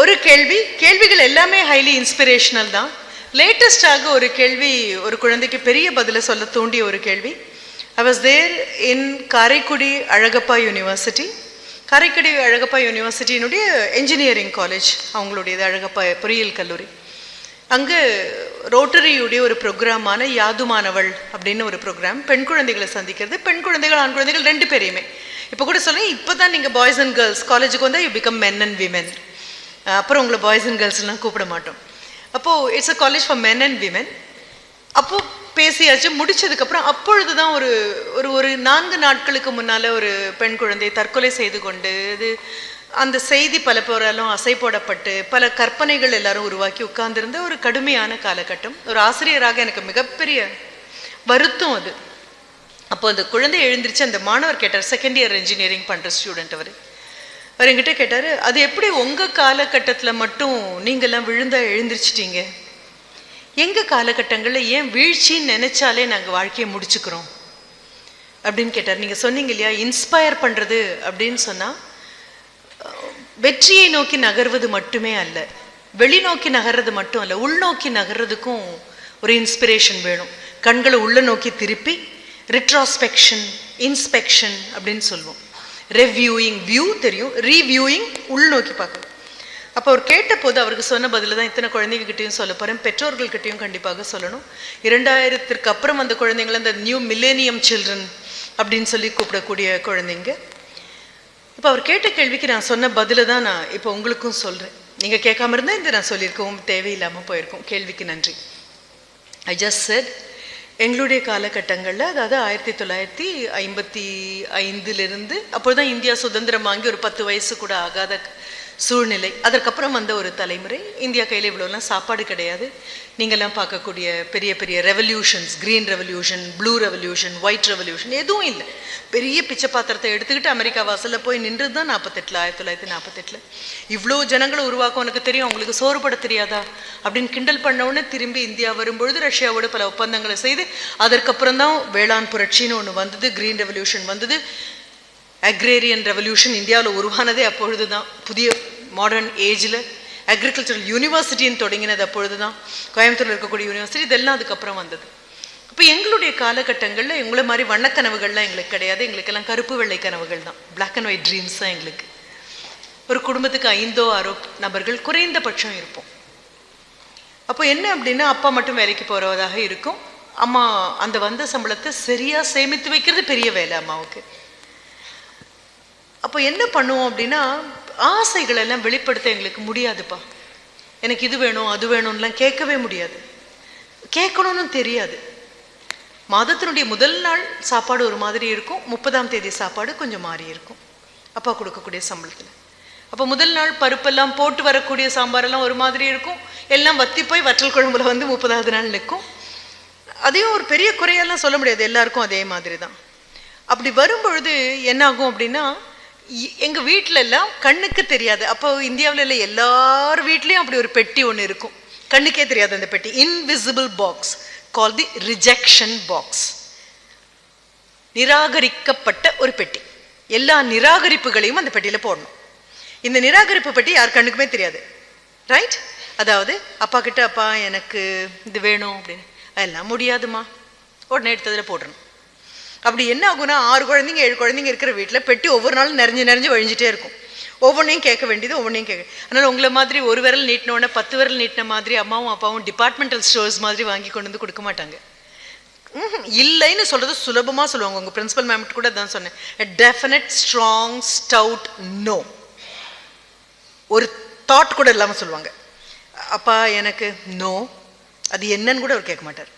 ஒரு கேள்வி கேள்விகள் எல்லாமே ஹைலி இன்ஸ்பிரேஷனல் தான். லேட்டஸ்டாக ஒரு கேள்வி ஒரு குழந்தைக்கு பெரிய பதிலை சொல்ல தூண்டிய ஒரு கேள்வி. I was there in Karaikudi Alagappa university Karaikudi Alagappa யூனிவர்சிட்டியினுடைய engineering college அவங்களுடையது அழகப்பா பொறியியல் கல்லூரி. அங்கே ரோட்டரியுடைய ஒரு ப்ரோக்ராமான யாதுமானவள் அப்படின்னு ஒரு ப்ரோக்ராம் பெண் குழந்தைகளை சந்திக்கிறது. பெண் குழந்தைகள் ஆண் குழந்தைகள் ரெண்டு பேரையுமே. இப்போ கூட சொல்லுங்கள் இப்போ தான் நீங்கள் பாய்ஸ் அண்ட் கேர்ள்ஸ் காலேஜுக்கு வந்தால் you become men and women அப்புறம் உங்களை பாய்ஸ் அண்ட் கேர்ள்ஸ்லாம் கூப்பிட மாட்டோம். அப்போது it's a college for men and women அப்போது பேசியாச்சு முடிச்சதுக்கப்புறம் அப்பொழுது தான் ஒரு ஒரு ஒரு நான்கு நாட்களுக்கு முன்னால் ஒரு பெண் குழந்தை தற்கொலை செய்து கொண்டு இது அந்த செய்தி பல பேராலும் அசை போடப்பட்டு பல கற்பனைகள் எல்லாரும் உருவாக்கி உட்கார்ந்துருந்த ஒரு கடுமையான காலகட்டம். ஒரு ஆசிரியராக எனக்கு மிகப்பெரிய வருத்தம் அது. அப்போ அந்த குழந்தை எழுந்திருச்சு அந்த மாணவர் கேட்டார் செகண்ட் இயர் இன்ஜினியரிங் பண்ணுற ஸ்டூடெண்ட் அவர். அவர் என்கிட்ட கேட்டார் அது எப்படி உங்கள் காலகட்டத்தில் மட்டும் நீங்கள்லாம் விழுந்தா எழுந்திரிச்சிட்டீங்க? எங்கள் காலகட்டங்களில் ஏன் வீழ்ச்சின்னு நினச்சாலே நாங்கள் வாழ்க்கையை முடிச்சுக்கிறோம்? அப்படின்னு கேட்டார். நீங்கள் சொன்னீங்க இல்லையா இன்ஸ்பயர் பண்ணுறது அப்படின்னு சொன்னால் வெற்றியை நோக்கி நகர்வது மட்டுமே அல்ல வெளிநோக்கி நகர்றது மட்டும் அல்ல உள்நோக்கி நகர்றதுக்கும் ஒரு இன்ஸ்பிரேஷன் வேணும். கண்களை உள்ள நோக்கி திருப்பி ரிட்ராஸ்பெக்ஷன் இன்ஸ்பெக்ஷன் அப்படின்னு சொல்லுவோம் ரெவ்யூயிங் வியூ தெரியும் ரீவியூயிங் உள்நோக்கி பார்க்கணும் அப்போ அவர் கேட்ட போது அவருக்கு சொன்ன பதில் தான் இத்தனை குழந்தைங்ககிட்டையும் சொல்ல போகிறேன் பெற்றோர்கள்கிட்டையும் கண்டிப்பாக சொல்லணும். இரண்டாயிரத்திற்கு அப்புறம் அந்த குழந்தைங்களை இந்த நியூ மில்லேனியம் சில்ட்ரன் அப்படின்னு சொல்லி கூப்பிடக்கூடிய குழந்தைங்க. இப்போ அவர் கேட்ட கேள்விக்கு நான் சொன்ன பதில தான் நான் இப்போ உங்களுக்கும் சொல்கிறேன் நீங்கள் கேட்காம இருந்தால் இந்த நான் சொல்லியிருக்கவும் தேவையில்லாமல் போயிருக்கோம். கேள்விக்கு நன்றி. ஐ ஜஸ்ட் செட் எங்களுடைய காலகட்டங்களில் அதாவது ஆயிரத்தி தொள்ளாயிரத்தி ஐம்பத்தி ஐந்திலிருந்து அப்போதான் இந்தியா சுதந்திரம் வாங்கி ஒரு பத்து வயசு கூட ஆகாத சூழ்நிலை. அதற்கப்புறம் வந்த ஒரு தலைமுறை. இந்தியா கையில் இவ்வளோலாம் சாப்பாடு கிடையாது. நீங்கள்லாம் பார்க்கக்கூடிய பெரிய பெரிய revolutions green revolution blue revolution white revolution எதுவும் இல்லை. பெரிய பிச்சை பாத்திரத்தை எடுத்துக்கிட்டு அமெரிக்கா வாசலில் போய் நின்றது தான் நாற்பத்தெட்டில் ஆயிரத்தி தொள்ளாயிரத்தி நாற்பத்தெட்டில் இவ்வளோ ஜனங்களை உருவாக்கும் உனக்கு தெரியும். அவங்களுக்கு சோறுபட தெரியாதா? அப்படின்னு கிண்டல் பண்ணவுடனே திரும்பி இந்தியா வரும்பொழுது ரஷ்யாவோட பல ஒப்பந்தங்களை செய்து அதற்கப்புறம் தான் வேளாண் புரட்சின்னு ஒன்று வந்தது க்ரீன் ரெவல்யூஷன் வந்தது. அக்ரேரியன் ரெவல்யூஷன் இந்தியாவில் உருவானதே அப்பொழுது தான் புதிய மாடர்ன் ஏஜில் அக்ரிகல்ச்சரல் யூனிவர்சிட்டின்னு தொடங்கினது அப்பொழுது தான் கோயம்புத்தூரில் இருக்கக்கூடிய யூனிவர்சிட்டி இதெல்லாம் அதுக்கப்புறம் வந்தது. இப்போ எங்களுடைய காலகட்டங்களில் எங்களை மாதிரி வண்ணக்கனவுகள்லாம் எங்களுக்கு கிடையாது. எங்களுக்கெல்லாம் கருப்பு வெள்ளை கனவுகள் தான். பிளாக் அண்ட் ஒயிட் ட்ரீம்ஸ் தான் எங்களுக்கு. ஒரு குடும்பத்துக்கு ஐந்தோ ஆறோ நபர்கள் குறைந்தபட்சம் இருப்போம். அப்போ என்ன அப்படின்னா அப்பா மட்டும் வேலைக்கு போகிறதாக இருக்கும். அம்மா அந்த வந்த சம்பளத்தை சரியாக சேமித்து வைக்கிறது பெரிய வேலை அம்மாவுக்கு. அப்போ என்ன பண்ணுவோம் அப்படின்னா ஆசைகள் எல்லாம் வெளிப்படுத்த எங்களுக்கு முடியாதுப்பா. எனக்கு இது வேணும் அது வேணும்லாம் கேட்கவே முடியாது. கேட்கணும்னு தெரியாது. மாதத்தினுடைய முதல் நாள் சாப்பாடு ஒரு மாதிரி இருக்கும் முப்பதாம் தேதி சாப்பாடு கொஞ்சம் மாறி இருக்கும். அப்பா கொடுக்கக்கூடிய சம்பளத்தில். அப்போ முதல் நாள் பருப்பெல்லாம் போட்டு வரக்கூடிய சாம்பாரெல்லாம் ஒரு மாதிரி இருக்கும். எல்லாம் வத்தி போய் வற்றல் குழம்புல வந்து முப்பதாவது நாள் நிற்கும். அதையும் ஒரு பெரிய குறையெல்லாம் சொல்ல முடியாது. எல்லாருக்கும் அதே மாதிரி தான் அப்படி வரும்பொழுது என்னாகும் அப்படின்னா இ- வீட்டில எல்லாம் கண்ணுக்கு தெரியாது. அப்போ இந்தியாவில் இல்லை எல்லார் வீட்லேயும் அப்படி ஒரு பெட்டி ஒன்று இருக்கும். கண்ணுக்கே தெரியாது அந்த பெட்டி. Invisible box call the rejection box நிராகரிக்கப்பட்ட ஒரு பெட்டி. எல்லா நிராகரிப்புகளையும் அந்த பெட்டியில் போடணும். இந்த நிராகரிப்பு பெட்டி யார் கண்ணுக்குமே தெரியாது. ரைட் அதாவது அப்பா கிட்ட அப்பா எனக்கு இது வேணும் அப்படின்னு. அதெல்லாம் முடியாதுமா உடனே எடுத்ததில் போடணும் அப்படி என்ன ஆகும்னா ஆறு குழந்தைங்க ஏழு குழந்தைங்க இருக்கிற வீட்டில் பெட்டி ஒவ்வொரு நாளும் நிறைஞ்சு நிறைஞ்சு வழிஞ்சிட்டே இருக்கும். ஒவ்வொன்றையும் கேட்க வேண்டியது ஒவ்வொன்றையும் கேட்க அதனால் உங்களை மாதிரி ஒரு விரல் நீட்டினோடனே பத்து விரல் நீட்டின மாதிரி அம்மாவும் அப்பாவும் டிபார்ட்மெண்டல் ஸ்டோர்ஸ் மாதிரி வாங்கி கொண்டு வந்து கொடுக்க மாட்டாங்க. ம்ஹும். இல்லைன்னு சொல்கிறது சுலபமாக சொல்லுவாங்க. உங்கள் பிரின்ஸிபல் மேம் கூட தான் சொன்னேன். டெஃபினட் ஸ்ட்ராங் ஸ்டவுட் நோ ஒரு தாட் கூட இல்லாமல் சொல்லுவாங்க. அப்பா எனக்கு நோ அது என்னன்னு கூட அவர் கேட்க மாட்டார்.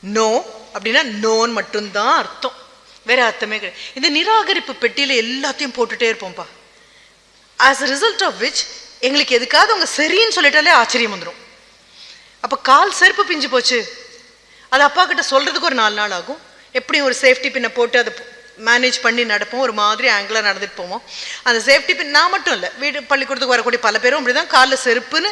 நோ அப்படின்னா நோன் மட்டும்தான் அர்த்தம். வேற அர்த்தமே கிடையாது. இந்த நிராகரிப்பு பெட்டியில எல்லாத்தையும் போட்டுட்டே இருப்போம்ப்பா. ஆஸ் ரிசல்ட் ஆஃப் விச் எங்களுக்கு எதுக்காவது அவங்க சரின்னு சொல்லிட்டாலே ஆச்சரியம் வந்துடும் அப்போ கால் செருப்பு பிஞ்சு போச்சு. அது அப்பா கிட்ட சொல்றதுக்கு ஒரு நாலு நாள் ஆகும். எப்படியும் ஒரு சேஃப்டி பின்னை போட்டு அதை மேனேஜ் பண்ணி நடப்போம். ஒரு மாதிரி ஆங்கிளாக நடந்துட்டு போவோம். அந்த சேஃப்டி பின் நான் மட்டும் இல்லை. வீடு பள்ளிக்கூடத்துக்கு வரக்கூடிய பல பேரும் அப்படி தான் காலில் செருப்புன்னு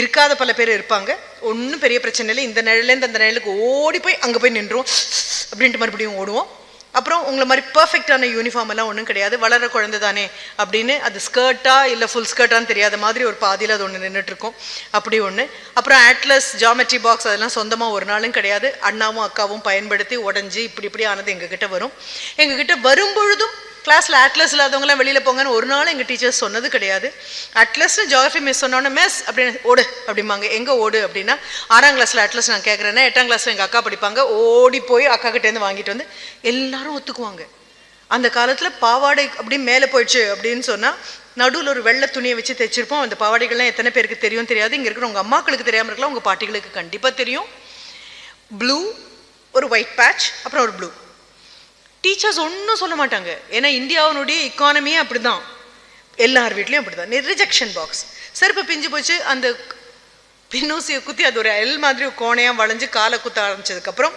இருக்காத பல பேர் இருப்பாங்க. ஒன்றும் பெரிய பிரச்சனை இல்லை. இந்த நிழலேருந்து அந்த நிழலுக்கு ஓடி போய் அங்கே போய் நின்றுவோம். அப்படின்ட்டு மறுபடியும் ஓடுவோம். அப்புறம் உங்களை மாதிரி பர்ஃபெக்டான யூனிஃபார்ம் எல்லாம் ஒன்றும் கிடையாது. வளர குழந்தை தானே அப்படின்னு அது ஸ்கர்ட்டா இல்லை ஃபுல் ஸ்கர்ட்டான்னு தெரியாத மாதிரி ஒரு பாதியில் அது ஒன்று நின்றுட்டு இருக்கும். அப்படி ஒன்று அப்புறம் ஆட்லஸ் ஜாமெட்ரி பாக்ஸ் அதெல்லாம் சொந்தமாக ஒரு நாளும் கிடையாது. அண்ணாவும் அக்காவும் பயன்படுத்தி உடஞ்சி இப்படி இப்படி ஆனது எங்ககிட்ட வரும். எங்ககிட்ட வரும்பொழுதும் கிளாஸில் அட்லஸ் இல்லாதவங்களாம் வெளியில் போங்கன்னு ஒரு நாள் எங்கள் டீச்சர்ஸ் சொன்னது கிடையாது. அட்லஸ்னு ஜியாகிரஃபி மிஸ் சொன்னோன்னே மிஸ் அப்படின்னு ஓடு அப்படிம்பாங்க. எங்கே ஓடு? அப்படின்னா ஆறாம் கிளாஸில் அட்லஸ் நான் கேட்குறேன்னா எட்டாம் கிளாஸில் எங்கள் அக்கா படிப்பாங்க. ஓடி போய் அக்கா கிட்டேருந்து வாங்கிட்டு வந்து எல்லாரும் ஒத்துக்குவாங்க. அந்த காலத்தில் பாவாடை அப்படி மேலே போயிடுச்சு அப்படின்னு சொன்னால் நடுவில் ஒரு வெள்ளை துணியை வச்சு தைச்சிருப்போம். அந்த பாவாடைகள்லாம் எத்தனை பேருக்கு தெரியும் தெரியாது. இங்கே இருக்கிற உங்கள் அம்மாக்களுக்கு தெரியாமல் இருக்கலாம். உங்கள் பாட்டிகளுக்கு கண்டிப்பாக தெரியும். ப்ளூ ஒரு ஒயிட் பேட்ச் அப்புறம் ஒரு ப்ளூ டீச்சர்ஸ் ஒன்றும் சொல்ல மாட்டாங்க. ஏன்னா இந்தியாவினுடைய இக்கானமியே அப்படி தான் எல்லார் வீட்லேயும் அப்படி தான் ரிஜெக்ஷன் பாக்ஸ் செருப்பு பிஞ்சு போச்சு அந்த பின்னூசியை குத்தி அது ஒரு எல் மாதிரி கோணையாக வளைஞ்சு காலை குத்த ஆரம்பிச்சதுக்கப்புறம்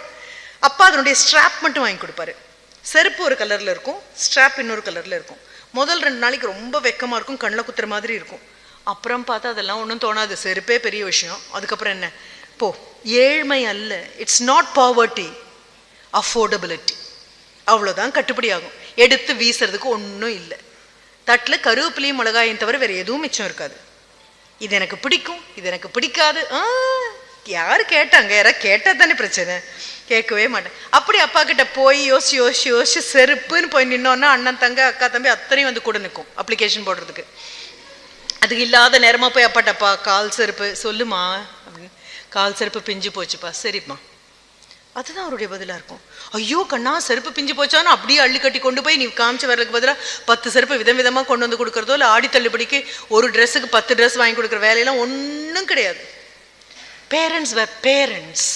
அப்பா அதனுடைய ஸ்ட்ராப் மட்டும் வாங்கி கொடுப்பாரு. செருப்பு ஒரு கலரில் இருக்கும் ஸ்ட்ராப் இன்னொரு கலரில் இருக்கும். முதல் ரெண்டு நாளைக்கு ரொம்ப வெக்கமாக இருக்கும் கண்ணில் குத்துற மாதிரி இருக்கும். அப்புறம் பார்த்தா அதெல்லாம் ஒன்றும் தோணாது. செருப்பே பெரிய விஷயம். அதுக்கப்புறம் என்ன? போ ஏழ்மை அல்ல. இட்ஸ் நாட் பாவர்ட்டி அஃபோர்டபிலிட்டி அவ்வளோதான் கட்டுப்படி ஆகும். எடுத்து வீசுறதுக்கு ஒன்றும் இல்லை. தட்டில் கருவேப்பிலையும் மிளகாயும் தவிர வேறு எதுவும் மிச்சம் இருக்காது. இது எனக்கு பிடிக்கும் இது எனக்கு பிடிக்காது. ஆ யார் கேட்டாங்க? யாராவது கேட்டால் தானே பிரச்சனை. கேட்கவே மாட்டேன். அப்படி அப்பா கிட்ட போய் யோசிச்சு யோசிச்சு யோசிச்சு செருப்புன்னு போய் நின்னோன்னா அண்ணன் தங்க அக்கா தம்பி அத்தனையும் வந்து கூட நிற்கும் அப்ளிகேஷன் போடுறதுக்கு. அதுக்கு இல்லாத நேரமாக போய் அப்பாட்டப்பா கால் செருப்பு சொல்லுமா? அப்படின்னு. கால் செருப்பு பிஞ்சு போச்சுப்பா. சரிம்மா. அதுதான் அவருடைய பதிலாக இருக்கும். ஐயோ கண்ணா செருப்பு பிஞ்சு போச்சான்னு அப்படியே அள்ளி கட்டி கொண்டு போய் நீ காமிச்சு வர்றதுக்கு பதிலாக பத்து செருப்பு விதம் விதமாக கொண்டு வந்து கொடுக்குறதோ இல்லை ஆடி தள்ளுபடிக்கு ஒரு ட்ரெஸ்ஸுக்கு பத்து ட்ரெஸ் வாங்கி கொடுக்குற வேலையெல்லாம் ஒன்றும் கிடையாது. பேரண்ட்ஸ் வே பேரண்ட்ஸ்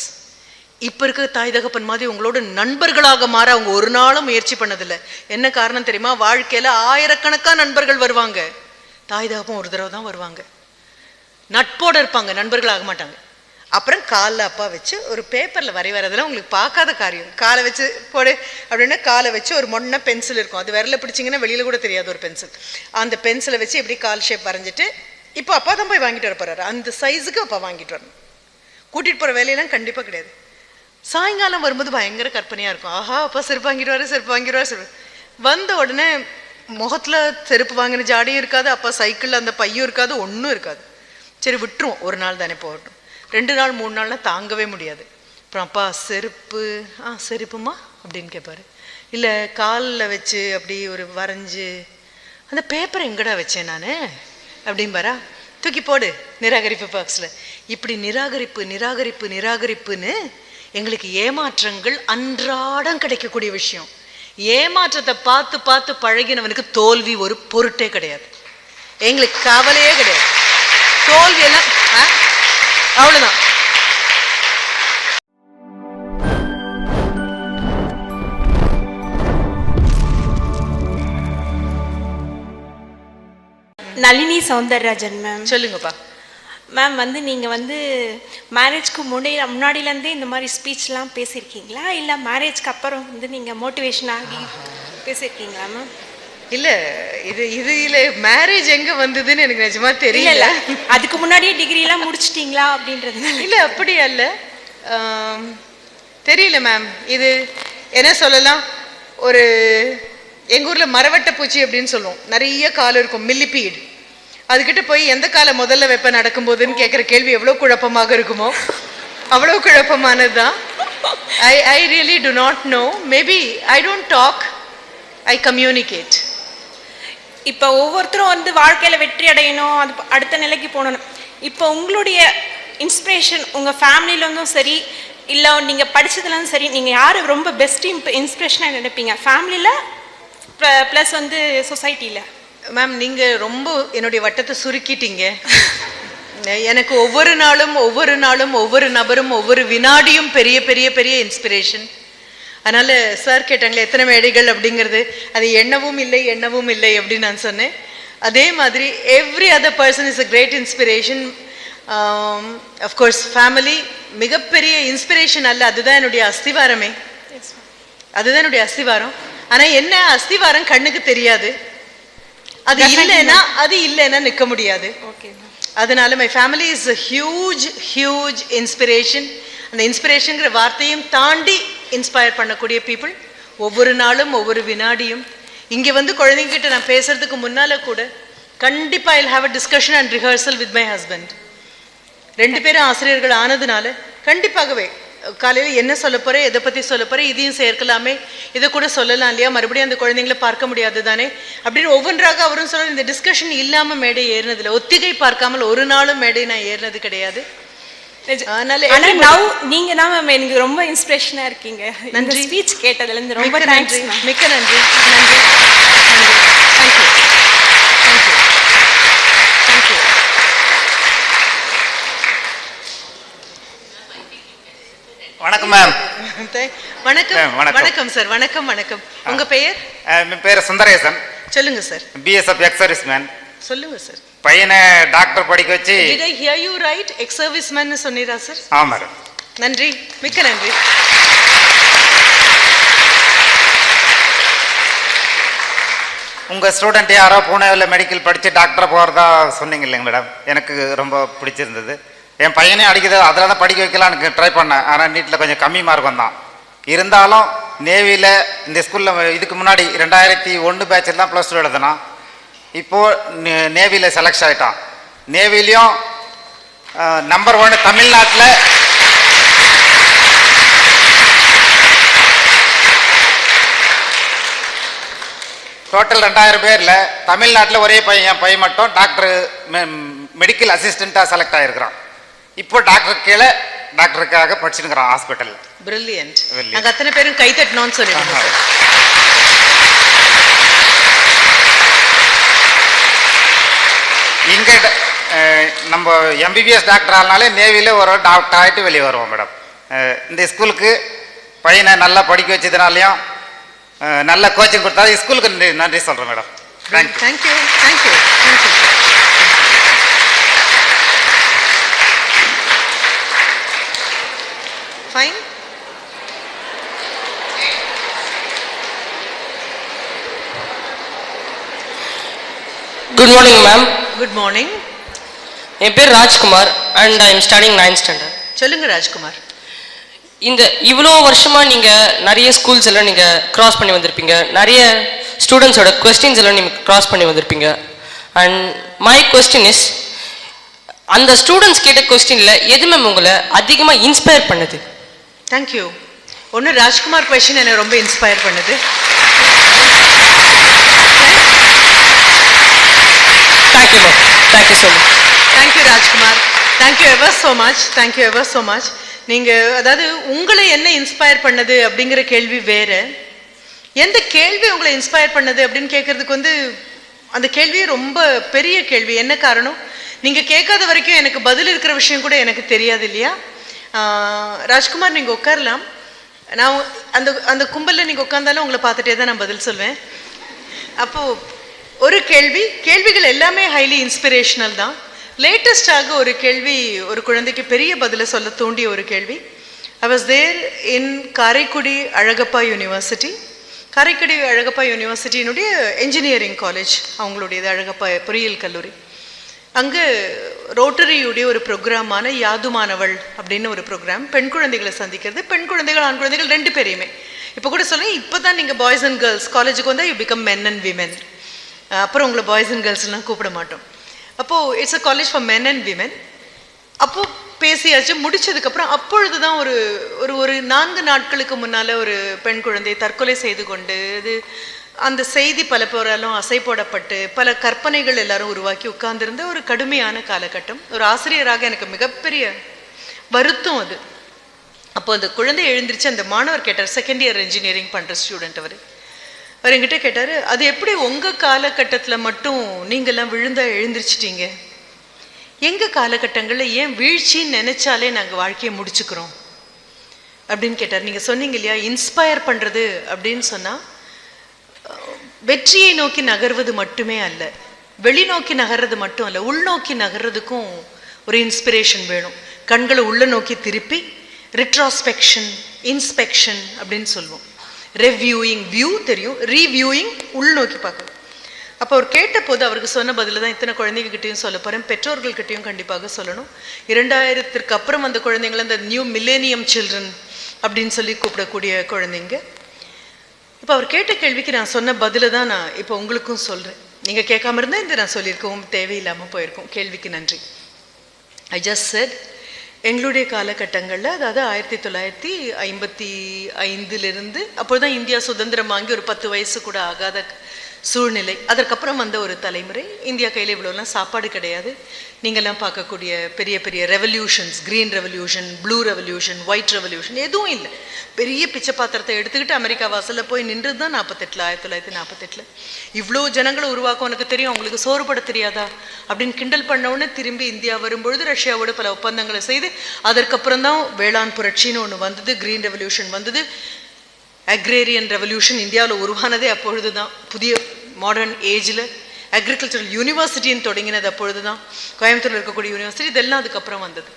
இப்போ இருக்க தாய் தகப்பன் மாதிரி உங்களோட நண்பர்களாக மாற அவங்க ஒரு நாளும் முயற்சி பண்ணதில்லை. என்ன காரணம் தெரியுமா? வாழ்க்கையில் ஆயிரக்கணக்கான நண்பர்கள் வருவாங்க. தாய் தகப்பன் ஒரு தடவை தான் வருவாங்க. நட்போடு இருப்பாங்க நண்பர்கள் ஆக மாட்டாங்க. அப்புறம் காலில் அப்பா வச்சு ஒரு பேப்பரில் வரை வரதெல்லாம் உங்களுக்கு பார்க்காத காரியம். காலை வச்சு போடு அப்படின்னா காலை வச்சு ஒரு மொன்ன பென்சில் இருக்கும். அது விரல பிடிச்சிங்கன்னா வெளியில் கூட தெரியாது ஒரு பென்சில் அந்த பென்சிலை வச்சு எப்படி கால் ஷேப் வரைஞ்சிட்டு இப்போ அப்பா தான் போய் வாங்கிட்டு வர போகிறாரு அந்த சைஸுக்கு அப்பா வாங்கிட்டு வரணும். கூட்டிகிட்டு போகிற வேலையெல்லாம் கண்டிப்பாக கிடையாது. சாயங்காலம் வரும்போது பயங்கர கற்பனையாக இருக்கும். ஆஹா அப்பா செருப்பு வாங்கிட்டு வர செருப்பு வாங்கிட்டு செருப்பு வந்த உடனே முகத்தில் செருப்பு வாங்கின ஜாடியும் இருக்காது அப்பா சைக்கிளில் அந்த பையும் இருக்காது ஒன்றும் இருக்காது. சரி விட்டுருவோம். ஒரு நாள் தானே போகட்டும். ரெண்டு நாள் மூணு நாள்லாம் தாங்கவே முடியாது. அப்புறம் அப்பா செருப்பு. ஆ செருப்புமா? அப்படின்னு கேட்பாரு இல்லை காலில் வச்சு அப்படி ஒரு வரைஞ்சி அந்த பேப்பர் எங்கடா வச்சேன் நான்? அப்படிம்பாரா. தூக்கி போடு நிராகரிப்பு பாக்ஸில் இப்படி நிராகரிப்பு நிராகரிப்பு நிராகரிப்புன்னு எங்களுக்கு ஏமாற்றங்கள் அன்றாடம் கிடைக்கக்கூடிய விஷயம். ஏமாற்றத்தை பார்த்து பார்த்து பழகினவனுக்கு தோல்வி ஒரு பொருட்டே கிடையாது. எங்களுக்கு கவலையே கிடையாது. தோல்வி எல்லாம் ஆ? அவ்வளவுதான். நளினி சௌந்தரராஜன் மேம் சொல்லுங்கப்பா. மேம் வந்து நீங்கள் வந்து மேரேஜ்க்கு முன்னாடி முன்னாடிலேருந்தே இந்த மாதிரி ஸ்பீச்லாம் பேசியிருக்கீங்களா? இல்லை மேரேஜ்க்கு அப்புறம் வந்து நீங்கள் மோட்டிவேஷன் ஆகி பேசியிருக்கீங்களா மேம் இல்ல இது இதுல மேரேஜ் எங்க வந்ததுன்னு எனக்கு நிஜமா இல்லை தெரியல. இல்லை அதுக்கு முன்னாடியே டிகிரிலாம் முடிச்சிட்டிங்களா அப்படின்றதுனால. இல்ல அப்படி அல்ல. தெரியல மேம் இது என்ன சொல்லலாம்? ஒரு எங்க ஊர்ல மரவட்ட பூச்சி அப்படின்னு சொல்லுவோம். நிறைய காலம் இருக்கும் மில்லிபீட் அதுகிட்ட போய் எந்த காலை முதல்ல வெப்ப நடக்கும்போதுன்னு கேட்குற கேள்வி எவ்வளோ குழப்பமாக இருக்குமோ? அவ்வளோ குழப்பமானது தான் I I really do not know maybe I don't talk I communicate இப்போ ஒவ்வொருத்தரும் வந்து வாழ்க்கையில் வெற்றி அடையணும் அது அடுத்த நிலைக்கு போகணும். இப்போ உங்களுடைய இன்ஸ்பிரேஷன் உங்கள் ஃபேமிலியிலேருந்தும் சரி இல்லை நீங்கள் படித்ததுலேருந்து சரி நீங்கள் யார்? ரொம்ப பெஸ்ட் இம்ப் இன்ஸ்பிரேஷனாக நினைப்பீங்க? ஃபேமிலியில் ப்ளஸ் வந்து சொசைட்டியில் மேம் நீங்கள் ரொம்ப என்னுடைய வட்டத்தை சுருக்கிட்டீங்க. எனக்கு ஒவ்வொரு நாளும் ஒவ்வொரு நாளும் ஒவ்வொரு நபரும் ஒவ்வொரு வினாடியும் பெரிய பெரிய பெரிய இன்ஸ்பிரேஷன் அதனால சார் கேட்டாங்களே எத்தனை மேடைகள்? அப்படிங்கிறது. அது எண்ணவும் இல்லை எண்ணவும் இல்லை அப்படின்னு நான் சொன்னேன். அதே மாதிரி every other person is a great inspiration of course family மிகப்பெரிய இன்ஸ்பிரேஷன் அல்ல. அதுதான் என்னுடைய அஸ்திவாரமே. அதுதான் என்னுடைய அஸ்திவாரம். ஆனா என்ன அஸ்திவாரம் கண்ணுக்கு தெரியாது. அது இல்லைன்னா அது இல்லைன்னா நிக்க முடியாது. ஓகே அதனால my family is huge huge inspiration அந்த இன்ஸ்பிரேஷனுங்கிற வார்த்தையும் தாண்டி இன்ஸ்பயர் பண்ணக்கூடிய பீப்புள் ஒவ்வொரு நாளும் ஒவ்வொரு வினாடியும். இங்கே வந்து குழந்தைங்கிட்ட நான் பேசுறதுக்கு முன்னால கூட கண்டிப்பா I have a discussion and rehearsal with my husband ரெண்டு பேரும் ஆசிரியர்கள் ஆனதுனால கண்டிப்பாகவே காலையில் என்ன சொல்ல போறேன் எதை பற்றி சொல்ல போறேன் இதையும் சேர்க்கலாமே. இதை கூட சொல்லலாம் இல்லையா? மறுபடியும் அந்த குழந்தைங்களை பார்க்க முடியாது தானே? அப்படின்னு ஒவ்வொன்றாக அவரும் சொல்ல இந்த டிஸ்கஷன் இல்லாமல் மேடை ஏறினதில்லை. ஒத்திகை பார்க்காமல் ஒரு நாளும் மேடை நான் ஏறினது கிடையாது. அதனால ஆனா நவ் நீங்க தான் மேம் எனக்கு ரொம்ப இன்ஸ்பிரேஷனா இருக்கீங்க. இந்த நன்றி. ஸ்பீச் கேட்டதுல இருந்து ரொம்ப நன்றி. மிக்க நன்றி. நன்றி. வணக்கம் மேம் வணக்கம். மேம், வணக்கம். வணக்கம் சார் வணக்கம் வணக்கம். உங்க பெயர்? என் பேர் சுந்தரேசன். சொல்லுங்க sir BSF ex service man சொல்லுங்க சார் பையனை டாக்டர் படிக்க வச்சு Did I hear you right? Service man சொன்னீரா sir ஆ மேடம் நன்றி. மிக்க நன்றி. உங்கள் ஸ்டூடெண்ட் யாரோ பூனேவில் மெடிக்கல் படித்து டாக்டர் போகிறதா சொன்னீங்க இல்லைங்க மேடம் எனக்கு ரொம்ப பிடிச்சிருந்தது. என் பையனே அடிக்குது அதில் தான் படிக்க வைக்கலான்னு ட்ரை பண்ணேன். ஆனால் நீட்டில் கொஞ்சம் கம்மி மார்க் வந்தான். இருந்தாலும் நேவியில் இந்த ஸ்கூலில் இதுக்கு முன்னாடி ரெண்டாயிரத்தி ஒன்று பேட்சில் தான் ப்ளஸ் டூ எழுதினான். இப்போது நேவியில் செலக்ட் ஆகிட்டான் நேவிலையும் நம்பர் ஒன் தமிழ்நாட்டில் டோட்டல் ரெண்டாயிரம் பேரில் தமிழ்நாட்டில் ஒரே பையன் பையன் மட்டும் டாக்டர் மெடிக்கல் அசிஸ்டண்ட்டாக செலக்ட் ஆகிருக்கிறான் இப்போ டாக்டர் கீழே டாக்டருக்காக படிச்சுருக்கிறான் ஹாஸ்பிட்டலில் பிரில்லியன்ட் Brilliant. நாங்க அத்தனை பேரும் கை தட்டணும்னு சொல்லிடுங்க. இங்கே நம்ம எம்பிபிஎஸ் டாக்டர் ஆனாலே நேவியில் ஒரு டாக்டர் ஆகிட்டு வெளியே வருவோம் மேடம் இந்த ஸ்கூலுக்கு பையனை நல்லா படிக்க வச்சதுனாலையும் நல்ல கோச்சிங் கொடுத்தா ஸ்கூலுக்கு நன்றி நன்றி சொல்கிறேன் madam thank you thank you thank you thank you fine good morning ma'am good morning என் பேர் Rajkumar and I am studying ninth standard சொல்லுங்க ராஜ்குமார். இந்த இவ்வளோ வருஷமா நீங்க நிறைய ஸ்கூல்ஸ் எல்லாம் நீங்க கிராஸ் பண்ணி வந்திருப்பீங்க. நிறைய ஸ்டூடெண்ட்ஸோட கொஸ்டின்ஸ் எல்லாம் நீங்க கிராஸ் பண்ணி வந்திருப்பீங்க. அண்ட் மை கொஸ்டின் இஸ் அந்த ஸ்டூடெண்ட்ஸ் கேட்ட கொஸ்டின்ல எது மேம் உங்களை அதிகமாக இன்ஸ்பயர் பண்ணுது? தேங்க்யூ ஒன்று ராஜ்குமார் கொஷின் என்னை ரொம்ப இன்ஸ்பயர் பண்ணுது thank you ma'am thank you so much thank you Rajkumar thank you ever so much thank you ever so much நீங்கள் அதாவது உங்களை என்ன இன்ஸ்பயர் பண்ணது அப்படிங்கிற கேள்வி வேறு. எந்த கேள்வி உங்களை இன்ஸ்பயர் பண்ணது அப்படின்னு கேட்கறதுக்கு வந்து அந்த கேள்வி ரொம்ப பெரிய கேள்வி. என்ன காரணம்? நீங்கள் கேட்காத வரைக்கும் எனக்கு பதில் இருக்கிற விஷயம் கூட எனக்கு தெரியாது இல்லையா? ராஜ்குமார் நீங்கள் உட்காரலாம். நான் அந்த அந்த கும்பலில் நீங்கள் உட்காந்தாலும் உங்களை பார்த்துட்டே தான் நான் பதில் சொல்வேன். அப்போது ஒரு கேள்வி கேள்விகள் எல்லாமே ஹைலி இன்ஸ்பிரேஷனல் தான். லேட்டஸ்டாக ஒரு கேள்வி ஒரு குழந்தைக்கு பெரிய பதிலை சொல்ல தூண்டிய ஒரு கேள்வி. I was there in Karaikudi Alagappa university Karaikudi Alagappa யூனிவர்சிட்டியினுடைய engineering college அவங்களுடையது அழகப்பா பொறியியல் கல்லூரி. அங்கே ரோட்டரியுடைய ஒரு ப்ரோக்ராமான யாதுமானவள் அப்படின்னு ஒரு ப்ரோக்ராம் பெண் குழந்தைகளை சந்திக்கிறது. பெண் குழந்தைகள் ஆண் குழந்தைகள் ரெண்டு பேரையுமே. இப்போ கூட சொல்லுங்கள் இப்போ தான் நீங்கள் பாய்ஸ் அண்ட் கேர்ள்ஸ் காலேஜுக்கு வந்தால் you become men and women அப்புறம் உங்களை பாய்ஸ் அண்ட் கேர்ள்ஸ்லாம் கூப்பிட மாட்டோம். அப்போது it's a college for men and women அப்போது பேசியாச்சு முடிச்சதுக்கப்புறம் அப்பொழுது தான் ஒரு ஒரு ஒரு நான்கு நாட்களுக்கு முன்னால் ஒரு பெண் குழந்தை தற்கொலை செய்து கொண்டு இது அந்த செய்தி பல பேராலும் அசை போடப்பட்டு பல கற்பனைகள் எல்லாரும் உருவாக்கி உட்கார்ந்திருந்த ஒரு கடுமையான காலகட்டம். ஒரு ஆசிரியராக எனக்கு மிகப்பெரிய வருத்தம் அது. அப்போ அந்த குழந்தை எழுந்திருச்சு அந்த மாணவர் கேட்டார் செகண்ட் இயர் இன்ஜினியரிங் பண்ணுற ஸ்டூடெண்ட் அவர். அவர் என்கிட்ட கேட்டார் அது எப்படி உங்கள் காலகட்டத்தில் மட்டும் நீங்கள்லாம் விழுந்தா எழுந்திரிச்சிட்டீங்க? எங்கள் காலகட்டங்களில் ஏன் வீழ்ச்சின்னு நினைச்சாலே நாங்கள் வாழ்க்கையை முடிச்சுக்கிறோம்? அப்படின்னு கேட்டார். நீங்கள் சொன்னீங்க இல்லையா இன்ஸ்பயர் பண்ணுறது அப்படின்னு சொன்னால் வெற்றியை நோக்கி நகர்வது மட்டுமே அல்ல வெளிநோக்கி நகர்றது மட்டும் அல்ல உள்நோக்கி நகர்றதுக்கும் ஒரு இன்ஸ்பிரேஷன் வேணும். கண்களை உள்ள நோக்கி திருப்பி ரிட்ராஸ்பெக்ஷன் இன்ஸ்பெக்ஷன் அப்படின்னு சொல்லுவோம் ரெவ்யூயிங் வியூ தெரியும். ரீவியூயிங் உள்நோக்கி பார்க்கணும். அப்போ அவர் கேட்டபோது அவருக்கு சொன்ன பதில் தான் இத்தனை குழந்தைங்ககிட்டையும் சொல்ல போகிறேன் பெற்றோர்கள்கிட்டையும் கண்டிப்பாக சொல்லணும். இரண்டாயிரத்திற்கு அப்புறம் அந்த குழந்தைங்கள இந்த நியூ மில்லேனியம் சில்ட்ரன் அப்படின்னு சொல்லி கூப்பிடக்கூடிய குழந்தைங்க. இப்போ அவர் கேட்ட கேள்விக்கு நான் சொன்ன பதில தான் நான் இப்போ உங்களுக்கும் சொல்கிறேன் நீங்கள் கேட்காம இருந்தால் இந்த நான் சொல்லியிருக்கவும் தேவையில்லாமல் போயிருக்கோம். கேள்விக்கு நன்றி. ஐ ஜஸ்ட் செட் எங்களுடைய காலகட்டங்களில் அதாவது ஆயிரத்தி தொள்ளாயிரத்தி ஐம்பத்தி ஐந்துலேருந்து அப்போ தான் இந்தியா சுதந்திரம் வாங்கி ஒரு பத்து வயசு கூட ஆகாத சூழ்நிலை. அதற்கப்புறம் வந்த ஒரு தலைமுறை. இந்தியா கையில் இவ்வளோலாம் சாப்பாடு கிடையாது. நீங்கள்லாம் பார்க்கக்கூடிய பெரிய பெரிய revolutions green revolution blue revolution white revolution எதுவும் இல்லை. பெரிய பிச்சை பாத்திரத்தை எடுத்துக்கிட்டு அமெரிக்கா வாசலில் போய் நின்றது தான் நாற்பத்தெட்டில் ஆயிரத்தி தொள்ளாயிரத்தி நாற்பத்தெட்டில் இவ்வளோ ஜனங்களை உருவாக்க உனக்கு தெரியும் அவங்களுக்கு சோறுபட தெரியாதா? அப்படின்னு கிண்டல் பண்ணவுடனே திரும்பி இந்தியா வரும்பொழுது ரஷ்யாவோட பல ஒப்பந்தங்களை செய்து அதற்கப்புறம் தான் வேளாண் புரட்சின்னு ஒன்று வந்தது க்ரீன் ரெவல்யூஷன் வந்தது. அக்ரேரியன் ரெவல்யூஷன் இந்தியாவில் உருவானதே அப்பொழுது தான் புதிய மாடர்ன் ஏஜில் அக்ரிகல்ச்சரல் யூனிவர்சிட்டின்னு தொடங்கினது அப்பொழுது தான் கோயம்புத்தூரில் இருக்கக்கூடிய யூனிவர்சிட்டி இதெல்லாம் அதுக்கப்புறம் வந்தது.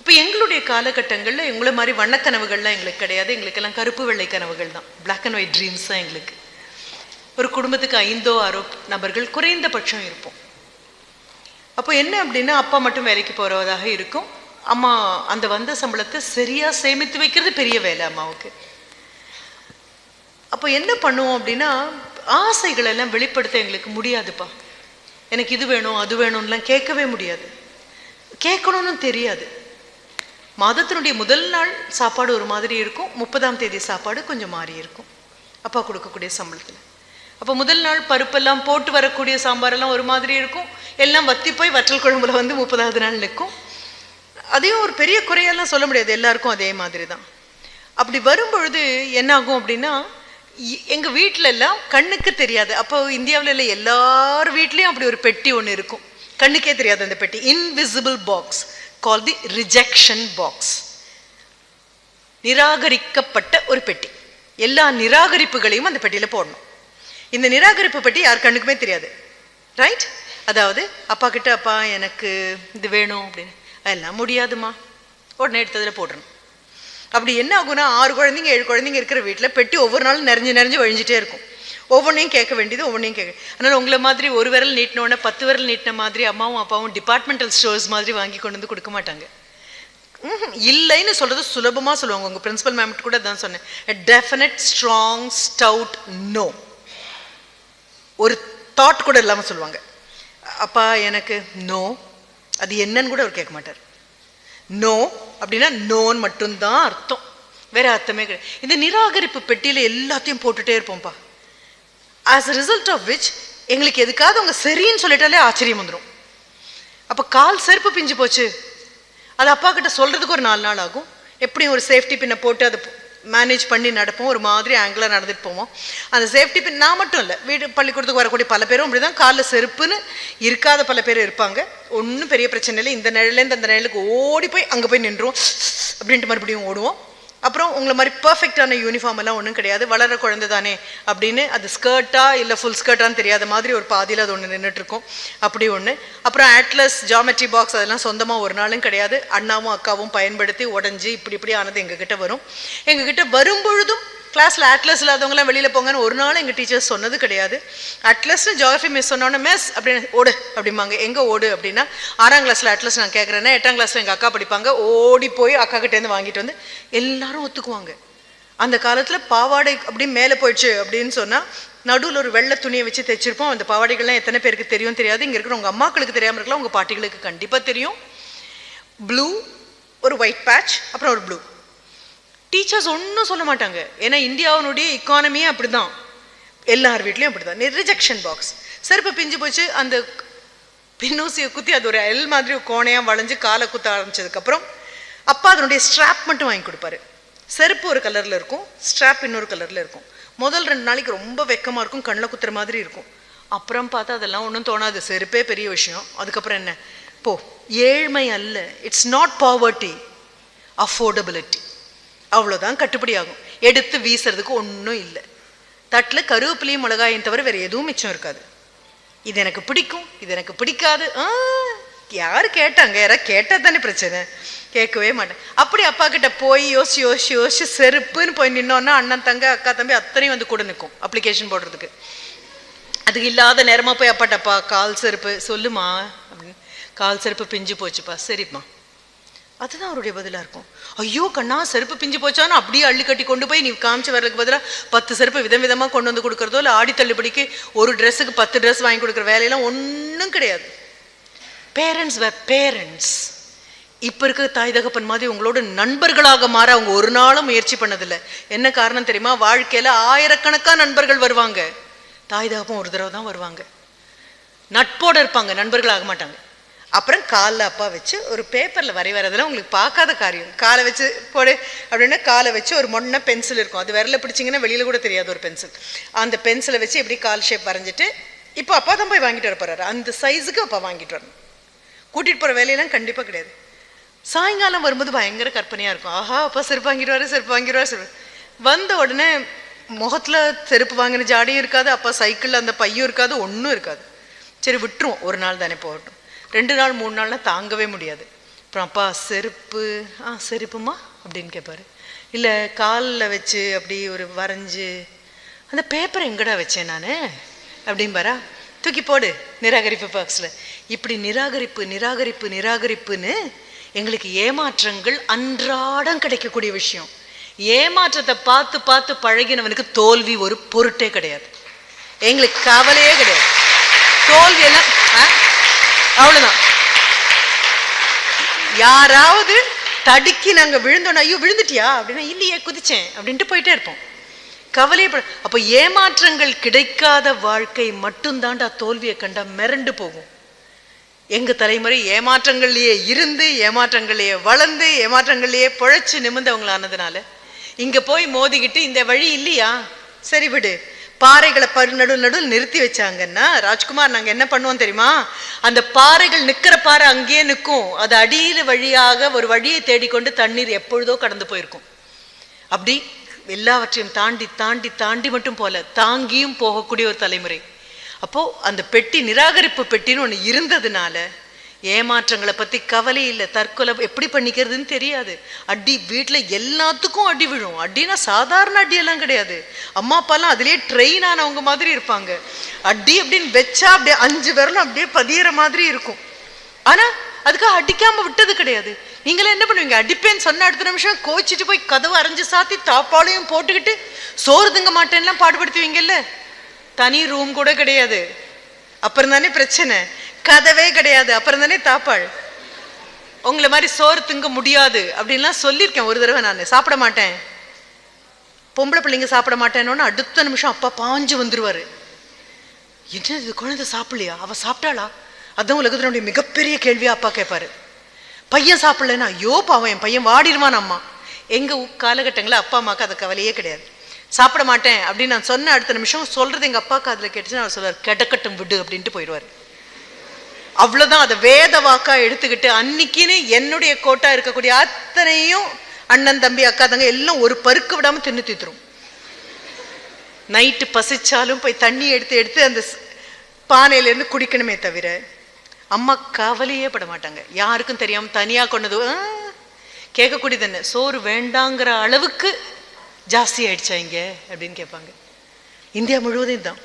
இப்போ எங்களுடைய காலகட்டங்களில் எங்களை மாதிரி வண்ணக்கனவுகள்லாம் எங்களுக்கு கிடையாது. எங்களுக்கெல்லாம் கருப்பு வெள்ளை கனவுகள் தான் பிளாக் அண்ட் ஒயிட் ட்ரீம்ஸ் தான் எங்களுக்கு. ஒரு குடும்பத்துக்கு ஐந்தோ ஆறோ நபர்கள் குறைந்தபட்சம் இருப்போம். அப்போ என்ன அப்படின்னா அப்பா மட்டும் வேலைக்கு போகிறதாக இருக்கும். அம்மா அந்த வந்த சம்பளத்தை சரியாக சேமித்து வைக்கிறது பெரிய வேலை அம்மாவுக்கு. அப்போ என்ன பண்ணுவோம் அப்படின்னா ஆசைகள் எல்லாம் வெளிப்படுத்த எங்களுக்கு முடியாதுப்பா. எனக்கு இது வேணும் அது வேணும்லாம் கேட்கவே முடியாது. கேட்கணும்னு தெரியாது. மாதத்தினுடைய முதல் நாள் சாப்பாடு ஒரு மாதிரி இருக்கும் முப்பதாம் தேதி சாப்பாடு கொஞ்சம் மாறி இருக்கும். அப்பா கொடுக்கக்கூடிய சம்பளத்தில். அப்போ முதல் நாள் பருப்பெல்லாம் போட்டு வரக்கூடிய சாம்பாரெல்லாம் ஒரு மாதிரி இருக்கும். எல்லாம் வத்தி போய் வற்றல் குழம்புல வந்து முப்பதாவது நாள் நிற்கும். அதையும் ஒரு பெரிய குறையெல்லாம் சொல்ல முடியாது. எல்லாருக்கும் அதே மாதிரி தான் அப்படி வரும்பொழுது என்ன ஆகும் அப்படின்னா எங்கள் எங்க எல்லாம் கண்ணுக்கு தெரியாது. அப்போ இந்தியாவில் இல்லை எல்லார் வீட்லேயும் அப்படி ஒரு பெட்டி ஒன்று இருக்கும். கண்ணுக்கே தெரியாது அந்த பெட்டி. Invisible box call the rejection box நிராகரிக்கப்பட்ட ஒரு பெட்டி. எல்லா நிராகரிப்புகளையும் அந்த பெட்டியில் போடணும். இந்த நிராகரிப்பு பெட்டி யார் கண்ணுக்குமே தெரியாது. ரைட் அதாவது அப்பா கிட்ட அப்பா எனக்கு இது வேணும் அப்படின்னு. அதெல்லாம் முடியாதுமா உடனே எடுத்ததில் போட்டுறணும். அப்படி என்ன ஆகும்னா ஆறு குழந்தைங்க ஏழு குழந்தைங்க இருக்கிற வீட்டில் பெட்டி ஒவ்வொரு நாளும் நிறைஞ்சு நிறைஞ்சு வழிஞ்சிட்டே இருக்கும். ஒவ்வொன்றையும் கேட்க வேண்டியது ஒவ்வொன்றையும் கேட்க அதனால் உங்களை மாதிரி ஒரு விரல் நீட்டினோடனே பத்து விரல் நீட்டின மாதிரி அம்மாவும் அப்பாவும் டிபார்ட்மெண்டல் ஸ்டோர்ஸ் மாதிரி வாங்கி கொண்டு வந்து கொடுக்க மாட்டாங்க. ம்ஹும். இல்லைன்னு சொல்கிறது சுலபமாக சொல்லுவாங்க. உங்கள் பிரின்ஸிபல் மேம் கூட தான் சொன்னேன். டெஃபினட் ஸ்ட்ராங் ஸ்டவுட் நோ ஒரு தாட் கூட இல்லாமல் சொல்லுவாங்க. அப்பா எனக்கு நோ அது என்னன்னு கூட அவர் கேட்க மாட்டார். நோ அப்படின்னா நோன் மட்டும்தான் அர்த்தம். வேற அர்த்தமே கிடையாது. இந்த நிராகரிப்பு பெட்டியில எல்லாத்தையும் போட்டுட்டே இருப்போம்ப்பா. As a result of which எங்களுக்கு எதுக்காவது அவங்க சரின்னு சொல்லிட்டாலே ஆச்சரியம் வந்துடும் அப்போ கால் செருப்பு பிஞ்சு போச்சு. அது அப்பா கிட்ட சொல்றதுக்கு ஒரு நாலு நாள் ஆகும். எப்படியும் ஒரு சேஃப்டி பின்னை போட்டு அதை மேனேஜ் பண்ணி நடப்போம். ஒரு மாதிரி ஆங்கிளாக நடந்துட்டு போவோம். அந்த சேஃப்டி பின் நான் மட்டும் இல்லை. வீடு பள்ளிக்கூடத்துக்கு வரக்கூடிய பல பேரும் அப்படி தான் காலில் செருப்புன்னு இருக்காத பல பேர் இருப்பாங்க. ஒன்றும் பெரிய பிரச்சனை இல்லை. இந்த நிழலேருந்து அந்த நிழலுக்கு ஓடி போய் அங்கே போய் நின்றுவோம். அப்படின்ட்டு மறுபடியும் ஓடுவோம். அப்புறம் உங்களை மாதிரி பர்ஃபெக்டான யூனிஃபார்ம் எல்லாம் ஒன்றும் கிடையாது. வளர குழந்தை தானே அப்படின்னு அது ஸ்கர்ட்டா இல்லை ஃபுல் ஸ்கர்ட்டான்னு தெரியாத மாதிரி ஒரு பாதியில் அது ஒன்று நின்றுட்டு இருக்கும் அப்படி ஒன்று அப்புறம் அட்லஸ் ஜாமெட்ரி பாக்ஸ் அதெல்லாம் சொந்தமாக ஒரு நாளும் கிடையாது. அண்ணாவும் அக்காவும் பயன்படுத்தி உடஞ்சி இப்படி இப்படி ஆனது எங்ககிட்ட வரும். எங்ககிட்ட வரும்பொழுதும் கிளாஸில் அட்லஸ் இல்லாதவங்களாம் வெளியில் போங்கன்னு ஒரு நாள் எங்கள் டீச்சர்ஸ் சொன்னது கிடையாது. அட்லஸ்னு ஜியாகிரஃபி மிஸ் சொன்னோன்னே மிஸ் அப்படின்னு ஓடு அப்படிம்பாங்க. எங்கே ஓடு? அப்படின்னா ஆறாம் கிளாஸில் அட்லஸ் நான் கேட்குறேன்னா எட்டாம் கிளாஸில் எங்கள் அக்கா படிப்பாங்க. ஓடி போய் அக்கா கிட்டேருந்து வாங்கிட்டு வந்து எல்லாரும் ஒத்துக்குவாங்க. அந்த காலத்தில் பாவாடை அப்படி மேலே போயிடுச்சு அப்படின்னு சொன்னால் நடுவில் ஒரு வெள்ளை துணியை வச்சு தைச்சிருப்போம். அந்த பாவாடைகள்லாம் எத்தனை பேருக்கு தெரியும் தெரியாது. இங்கே இருக்கிற உங்கள் அம்மாக்களுக்கு தெரியாமல் இருக்கலாம். உங்கள் பாட்டிகளுக்கு கண்டிப்பாக தெரியும். ப்ளூ ஒரு ஒயிட் பேட்ச் அப்புறம் ஒரு ப்ளூ டீச்சர்ஸ் ஒன்றும் சொல்ல மாட்டாங்க. ஏன்னா இந்தியாவினுடைய இக்கானமியே அப்படிதான். எல்லார் வீட்லேயும் அப்படிதான். ரிஜெக்ஷன் பாக்ஸ் செருப்பு பிஞ்சு போச்சு. அந்த பின்னூசியை குத்தி அது ஒரு எல் மாதிரி கோணையாக வளைஞ்சு காலை குத்த ஆரம்பிச்சதுக்கப்புறம் அப்பா அதனுடைய ஸ்ட்ராப் மட்டும் வாங்கி கொடுப்பாரு. செருப்பு ஒரு கலரில் இருக்கும். ஸ்ட்ராப் இன்னொரு கலரில் இருக்கும். முதல் ரெண்டு நாளைக்கு ரொம்ப வெக்கமாக இருக்கும். கண்ணில் குத்துற மாதிரி இருக்கும். அப்புறம் பார்த்தா அதெல்லாம் ஒன்றும் தோணாது. செருப்பே பெரிய விஷயம். அதுக்கப்புறம் என்ன? போ. ஏழ்மை அல்ல. இட்ஸ் நாட் பாவர்ட்டி அஃபோர்டபிலிட்டி அவ்வளோதான் கட்டுப்படி ஆகும். எடுத்து வீசுறதுக்கு ஒன்றும் இல்லை. தட்டில் கருவேப்பிலையும் மிளகாயும் தவிர வேறு எதுவும் மிச்சம் இருக்காது. இது எனக்கு பிடிக்கும் இது எனக்கு பிடிக்காது. ஆ யார் கேட்டாங்க? யாராவது கேட்டால் தானே பிரச்சனை. கேட்கவே மாட்டேன். அப்படி அப்பா கிட்ட போய் யோசிச்சு யோசிச்சு யோசிச்சு செருப்புன்னு போய் நின்னோன்னா அண்ணன் தங்க அக்கா தம்பி அத்தனையும் வந்து கூட நிற்கும் அப்ளிகேஷன் போடுறதுக்கு. அதுக்கு இல்லாத நேரமாக போய் அப்பாட்டப்பா கால் செருப்பு சொல்லுமா? அப்படின்னு. கால் செருப்பு பிஞ்சு போச்சுப்பா. சரிம்மா. அதுதான் அவருடைய பதிலாக இருக்கும். ஐயோ கண்ணா செருப்பு பிஞ்சு போச்சான்னு அப்படியே அள்ளி கட்டி கொண்டு போய் நீ காமிச்சு வரதுக்கு பதிலாக பத்து செருப்பு விதம் விதமா கொண்டு வந்து கொடுக்கறதோ இல்லை ஆடி தள்ளுபடிக்கு ஒரு ட்ரெஸ்ஸுக்கு பத்து ட்ரெஸ் வாங்கி கொடுக்குற வேலையெல்லாம் ஒன்றும் கிடையாது. பேரண்ட்ஸ் வே பேரண்ட்ஸ் இப்போ இருக்க தாய் தகப்பன் மாதிரி உங்களோட நண்பர்களாக மாற அவங்க ஒரு நாளும் முயற்சி பண்ணதில்லை. என்ன காரணம் தெரியுமா? வாழ்க்கையில ஆயிரக்கணக்கான நண்பர்கள் வருவாங்க. தாய் தகப்பன் ஒரு தடவை தான் வருவாங்க. நட்போட இருப்பாங்க நண்பர்கள் ஆக மாட்டாங்க. அப்புறம் காலில் அப்பா வச்சு ஒரு பேப்பரில் வரை வரதெல்லாம் உங்களுக்கு பார்க்காத காரியம். காலை வச்சு போடு அப்படின்னா காலை வச்சு ஒரு மொன்ன பென்சில் இருக்கும். அது விரல பிடிச்சிங்கன்னா வெளியில் கூட தெரியாது ஒரு பென்சில் அந்த பென்சிலை வச்சு எப்படி கால் ஷேப் வரைஞ்சிட்டு இப்போ அப்பா தான் போய் வாங்கிட்டு வர போகிறாரு அந்த சைஸுக்கு அப்பா வாங்கிட்டு வரணும். கூட்டிகிட்டு போகிற வேலையெல்லாம் கண்டிப்பாக கிடையாது. சாயங்காலம் வரும்போது பயங்கர கற்பனையாக இருக்கும். ஆஹா அப்பா செருப்பு வாங்கிடுவார் செருப்பு வாங்கிடுவார் செருப்பு. வந்த உடனே முகத்தில் செருப்பு வாங்கின ஜாடியும் இருக்காது அப்பா சைக்கிளில் அந்த பையும் இருக்காது ஒன்றும் இருக்காது. சரி விட்டுருவோம். ஒரு நாள் தானே போகட்டும். ரெண்டு நாள் மூணு நாளில் தாங்கவே முடியாது. அப்புறம் அப்பா செருப்பு. ஆ செருப்புமா? அப்படின்னு கேட்பாரு இல்லை காலில் வச்சு அப்படி ஒரு வரைஞ்சி அந்த பேப்பரை எங்கடா வச்சேன் நான்? அப்படிம்பாரா. தூக்கி போடு நிராகரிப்பு பாக்ஸில் இப்படி நிராகரிப்பு நிராகரிப்பு நிராகரிப்புன்னு எங்களுக்கு ஏமாற்றங்கள் அன்றாடம் கிடைக்கக்கூடிய விஷயம். ஏமாற்றத்தை பார்த்து பார்த்து பழகினவனுக்கு தோல்வி ஒரு பொருட்டே கிடையாது. எங்களுக்கு கவலையே கிடையாது. தோல்வி எல்லாம் ஆ? அவ்வளவுதான். யாராவது தடுக்கி நாங்க விழுந்தோம் ஐயோ விழுந்துட்டியா? அப்படின்னா இல்லையே குதிச்சேன் அப்படின்ட்டு போயிட்டே இருப்போம். கவலையப்பட அப்ப ஏமாற்றங்கள் கிடைக்காத வாழ்க்கை மட்டும்தான்டா தோல்வியை கண்டா மிரண்டு போகும். எங்க தலைமுறை ஏமாற்றங்கள்லயே இருந்து ஏமாற்றங்களையே வளர்ந்து ஏமாற்றங்கள்லயே பொழைச்சு நிமிர்ந்தவங்களானதுனால இங்க போய் மோதிக்கிட்டு இந்த வழி இல்லையா? சரி விடு. பாறைகளை பரு நடு நடுவில் நிறுத்தி வச்சாங்கன்னா ராஜ்குமார் நாங்கள் என்ன பண்ணுவோம் தெரியுமா? அந்த பாறைகள் நிற்கிற பாறை அங்கேயே நிற்கும் அது அடியில் வழியாக ஒரு வழியை தேடிக்கொண்டு தண்ணீர் எப்பொழுதோ கடந்து போயிருக்கும். அப்படி எல்லாவற்றையும் தாண்டி தாண்டி தாண்டி மட்டும் போல தாங்கியும் போகக்கூடிய ஒரு தலைமுறை. அப்போது அந்த பெட்டி நிராகரிப்பு பெட்டின்னு ஒன்று இருந்ததுனால ஏமாற்றங்களை பத்தி கவலை இல்லை. தற்கொலை எப்படி பண்ணிக்கிறதுன்னு தெரியாது. அடி வீட்டில் எல்லாத்துக்கும் அடி விழும். அடினா சாதாரண அடியெல்லாம் கிடையாது. அம்மா அப்பாலாம் அதுலேயே ட்ரெயின் ஆனவங்க மாதிரி இருப்பாங்க. அடி அப்படின்னு வச்சா அப்படியே அஞ்சு விரலும் அப்படியே பதியிற மாதிரி இருக்கும். ஆனா அதுக்காக அடிக்காம விட்டது கிடையாது. நீங்களே என்ன பண்ணுவீங்க? அடிப்பேன்னு சொன்ன அடுத்த நிமிஷம் கோச்சிட்டு போய் கதவு அரைஞ்சு சாத்தி தாப்பாளையும் போட்டுக்கிட்டு சோறு திங்க மாட்டேன்லாம் பாடுபடுத்துவீங்கல்ல? தனி ரூம் கூட கிடையாது. அப்புறம் தானே பிரச்சனை. கதவே கிடையாது. அப்புறம் தானே தாப்பாள். உங்களை மாதிரி சோறு திங்க முடியாது அப்படின்லாம் சொல்லியிருக்கேன். ஒரு தடவை நான். சாப்பிட மாட்டேன். பொம்பளை பிள்ளைங்க சாப்பிட மாட்டேன்னு அடுத்த நிமிஷம் அப்பா பாஞ்சு வந்துருவாரு. என்ன இது? குழந்தை சாப்பிடலையா? அவ சாப்பிட்டாளா? அதுதான் உலகத்தினுடைய மிகப்பெரிய கேள்வியா அப்பா கேட்பாரு பையன் சாப்பிடலன்னா ஐயோ பாவம் என் பையன் வாடிடுவான் அம்மா. எங்க ஊ- காலகட்டங்களில் அப்பா அம்மாவுக்கு அது கவலையே கிடையாது. சாப்பிட மாட்டேன் அப்படின்னு நான் சொன்ன அடுத்த நிமிஷம் சொல்றது எங்க அப்பாவுக்கு அதுல கேட்டுச்சுன்னு அவர் சொல்லுவார் கிடக்கட்டும் விடு அப்படின்ட்டு போயிடுவார். அவ்வளோதான் அதை வேத வாக்கா எடுத்துக்கிட்டு அன்னைக்குன்னு என்னுடைய கோட்டா இருக்கக்கூடிய அத்தனையும் அண்ணன் தம்பி அக்கா தங்க எல்லாம் ஒரு பருக்கு விடாமல் தின்னு தீத்துரும். நைட்டு பசிச்சாலும் போய் தண்ணி எடுத்து எடுத்து அந்த பானையிலேருந்து குடிக்கணுமே தவிர அம்மா கவலையே பட மாட்டாங்க. யாருக்கும் தெரியாம தனியாக கொண்டது ஆ, கேட்கக்கூடியது என்ன சோறு வேண்டாங்கிற அளவுக்கு ஜாஸ்தி ஆயிடுச்சா இங்க? அப்படின்னு கேட்பாங்க. இந்தியா முழுவதும் தான்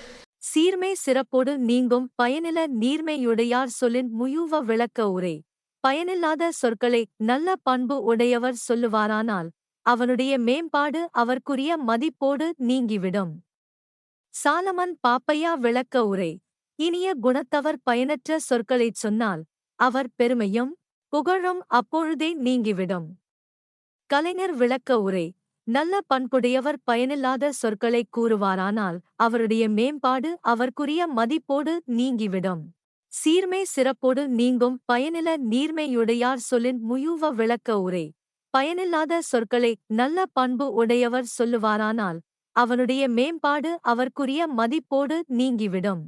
சீர்மை சிறப்போடு நீங்கும் பயனில நீர்மையுடையார் சொல்லின் முயுவ விளக்க உரை. பயனில்லாத சொற்களை நல்ல பண்பு உடையவர் சொல்லுவாரானால் அவனுடைய மேம்பாடு அவர்க்குரிய மதிப்போடு நீங்கிவிடும். சாலமன் பாப்பையா விளக்க உரை. இனிய குணத்தவர் பயனற்ற சொற்களைச் சொன்னால் அவர் பெருமையும் புகழும் அப்பொழுதே நீங்கிவிடும். கலைஞர் விளக்க உரை. நல்ல பண்புடையவர் பயனில்லாத சொற்களைக் கூறுவாரானால் அவருடைய மேம்பாடு அவர்க்குரிய மதிப்போடு நீங்கிவிடும். சீர்மை சிறப்போடு நீங்கும் பயனில நீர்மையுடையார் சொல்லின் முயுவ விளக்க உரை. பயனில்லாத சொற்களை நல்ல பண்பு உடையவர் சொல்லுவாரானால் அவனுடைய மேம்பாடு அவர்க்குரிய மதிப்போடு நீங்கிவிடும்.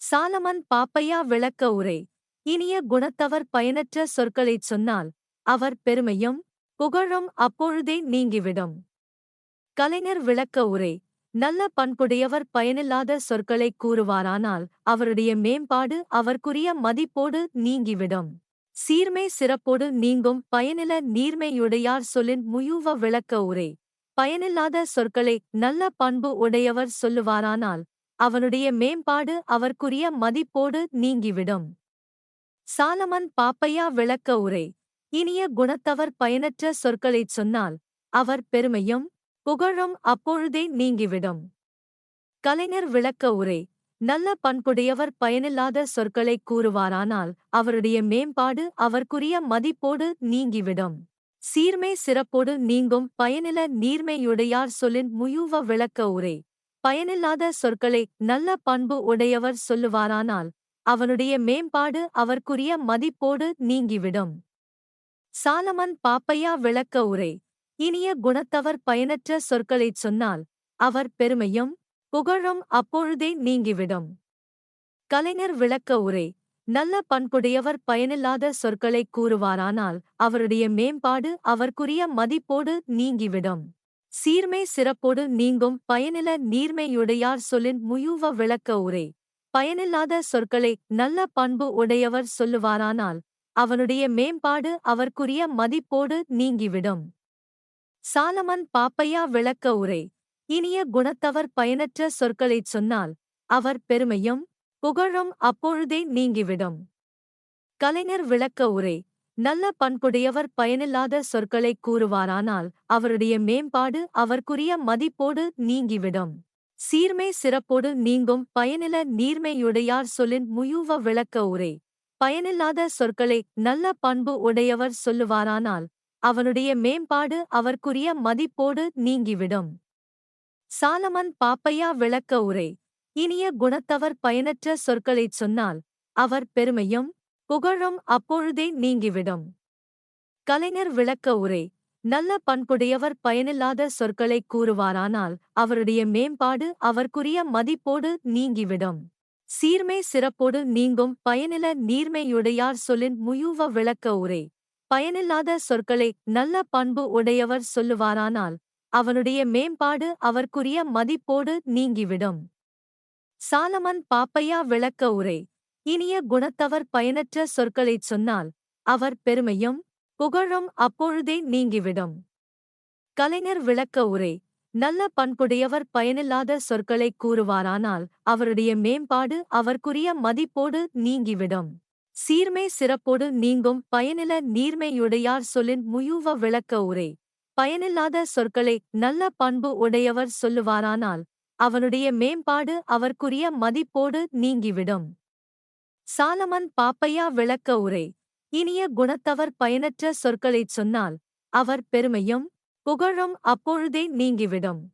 சாலமன் பாப்பையா விளக்க உரை. இனிய குணத்தவர் பயனற்ற சொற்களைச் சொன்னால் அவர் பெருமையும் புகழும் அப்பொழுதே நீங்கிவிடும். கலைஞர் விளக்க உரை. நல்ல பண்புடையவர் பயனில்லாத சொற்களைக் கூறுவாரானால் அவருடைய மேம்பாடு அவர்க்குரிய மதிப்போடு நீங்கிவிடும். சீர்மை சிறப்போடு நீங்கும் பயனில நீர்மையுடையார் சொல்லின் முயூவ விளக்க உரை. பயனில்லாத சொற்களை நல்ல பண்பு உடையவர் சொல்லுவாரானால் அவனுடைய மேம்பாடு அவர்க்குரிய மதிப்போடு நீங்கிவிடும். சாலமன் பாப்பையா விளக்க உரை. இனிய குணத்தவர் பயனற்ற சொற்களைச் சொன்னால் அவர் பெருமையும் புகழும் அப்பொழுதே நீங்கிவிடும். கலைஞர் விளக்க உரை நல்ல பண்புடையவர் பயனில்லாத சொற்களை கூறுவாரானால் அவருடைய மேம்பாடு அவர்க்குரிய மதிப்போடு நீங்கிவிடும். சீர்மை சிறப்போடு நீங்கும் பயனில நீர்மையுடையார் சொல்லின் முயுவ விளக்க உரை பயனில்லாத சொற்களை நல்ல பண்பு உடையவர் சொல்லுவாரானால் அவனுடைய மேம்பாடு அவர்க்குரிய மதிப்போடு நீங்கிவிடும். சாலமன் பாப்பையா விளக்க உரை. இனிய குணத்தவர் பயனற்ற சொற்களைச் சொன்னால் அவர் பெருமையும் புகழும் அப்பொழுதே நீங்கிவிடும். கலைஞர் விளக்க உரை. நல்ல பண்புடையவர் பயனில்லாத சொற்களைக் கூறுவாரானால் அவருடைய மேம்பாடு அவர்க்குரிய மதிப்போடு நீங்கிவிடும். சீர்மை சிறப்போடு நீங்கும் பயனில நீர்மையுடையார் சொல்லின் முயூவ விளக்க உரை. பயனில்லாத சொற்களை நல்ல பண்பு உடையவர் சொல்லுவாரானால் அவனுடைய மேம்பாடு அவர்க்குரிய மதிப்போடு நீங்கிவிடும். சாலமன் பாப்பையா விளக்க உரை. இனிய குணத்தவர் பயனற்ற சொற்களைச் சொன்னால் அவர் பெருமையும் புகழும் அப்பொழுதே நீங்கிவிடும். கலைஞர் விளக்க உரை. நல்ல பண்புடையவர் பயனில்லாத சொற்களைக் கூறுவாரானால் அவருடைய மேம்பாடு அவர்க்குரிய மதிப்போடு நீங்கிவிடும். சீர்மை சிறப்போடு நீங்கும் பயனில நீர்மையுடையார் சொல்லின் முயுவ விளக்க உரை. பயனில்லாத சொற்களை நல்ல பண்பு உடையவர் சொல்லுவாரானால் அவனுடைய மேம்பாடு அவர்க்குரிய மதிப்போடு நீங்கிவிடும். சாலமன் பாப்பையா விளக்க உரை. இனிய குணத்தவர் பயனற்ற சொற்களைச் சொன்னால் அவர் பெருமையும் புகழும் அப்பொழுதே நீங்கிவிடும். கலைஞர் விளக்க உரை. நல்ல பண்புடையவர் பயனில்லாத சொற்களைக் கூறுவாரானால் அவருடைய மேம்பாடு அவர்க்குரிய மதிப்போடு நீங்கிவிடும். சீர்மை சிறப்போடு நீங்கும் பயனில நீர்மையுடையார் சொல்லின் முயுவ விளக்க உரை. பயனில்லாத சொற்களை நல்ல பண்பு உடையவர் சொல்லுவாரானால் அவனுடைய மேம்பாடு அவர்க்குரிய மதிப்போடு நீங்கிவிடும். சாலமன் பாப்பையா விளக்க உரை. இனிய குணத்தவர் பயனற்ற சொற்களைச் சொன்னால் அவர் பெருமையும் புகழும் அப்பொழுதே நீங்கிவிடும். கலைஞர் விளக்க உரை. நல்ல பண்புடையவர் பயனில்லாத சொற்களைக் கூறுவாரானால் அவருடைய மேம்பாடு அவர்க்குரிய மதிப்போடு நீங்கிவிடும். சீர்மை சிறப்போடு நீங்கும் பயனில நீர்மையுடையார் சொல்லின் முயூவ விளக்க உரை. பயனில்லாத சொற்களை நல்ல பண்பு உடையவர் சொல்லுவாரானால் அவனுடைய மேம்பாடு அவர்க்குரிய மதிப்போடு நீங்கிவிடும். சாலமன் பாப்பையா விளக்க உரை. இனிய குணத்தவர் பயனற்ற சொற்களைச் சொன்னால் அவர் பெருமையும் புகழும் அப்பொழுதே நீங்கிவிடும்.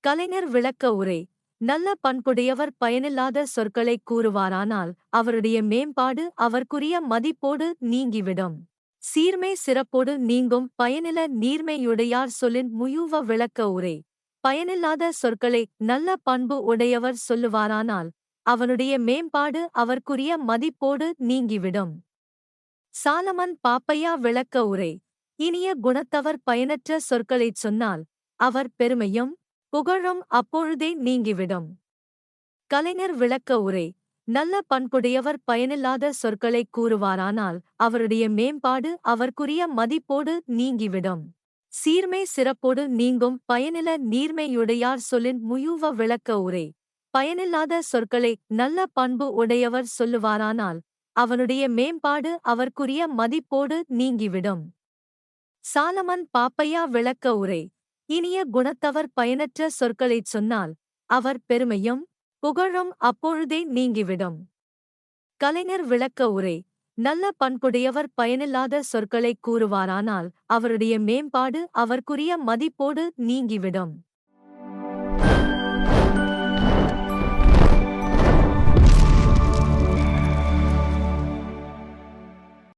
கலைஞர் விளக்க உரை. நல்ல பண்புடையவர் பயனில்லாத சொற்களைக் கூறுவாரானால் அவருடைய மேம்பாடு அவர்க்குரிய மதிப்போடு நீங்கிவிடும். சீர்மை சிறப்போடு நீங்கும் பயனில நீர்மையுடையார் சொல்லின் முயுவ விளக்க உரை. பயனில்லாத சொற்களை நல்ல பண்பு உடையவர் சொல்லுவாரானால் அவனுடைய மேம்பாடு அவர்க்குரிய மதிப்போடு நீங்கிவிடும். சாலமன் பாப்பையா விளக்க உரை. இனிய குணத்தவர் பயனற்ற சொற்களைச் சொன்னால் அவர் பெருமையும் புகழும் அப்பொழுதே நீங்கிவிடும். கலைஞர் விளக்க உரை நல்ல பண்புடையவர் பயனில்லாத சொற்களைக் கூறுவாரானால் அவருடைய மேம்பாடு அவர்க்குரிய மதிப்போடு நீங்கிவிடும். சீர்மை சிறப்போடு நீங்கும் பயனில நீர்மையுடையார் சொல்லின் முயூவ விளக்க உரை பயனில்லாத சொற்களை நல்ல பண்பு உடையவர் சொல்லுவாரானால் அவனுடைய மேம்பாடு அவர்க்குரிய மதிப்போடு நீங்கிவிடும். சாலமன் பாப்பையா விளக்க உரை. இனிய குணத்தவர் பயனற்ற சொற்களைச் சொன்னால் அவர் பெருமையும் புகழும் அப்பொழுதே நீங்கிவிடும். கலைஞர் விளக்க உரை. நல்ல பண்புடையவர் பயனில்லாத சொற்களைக் கூறுவாரானால் அவருடைய மேம்பாடு அவர்க்குரிய மதிப்போடு நீங்கிவிடும்.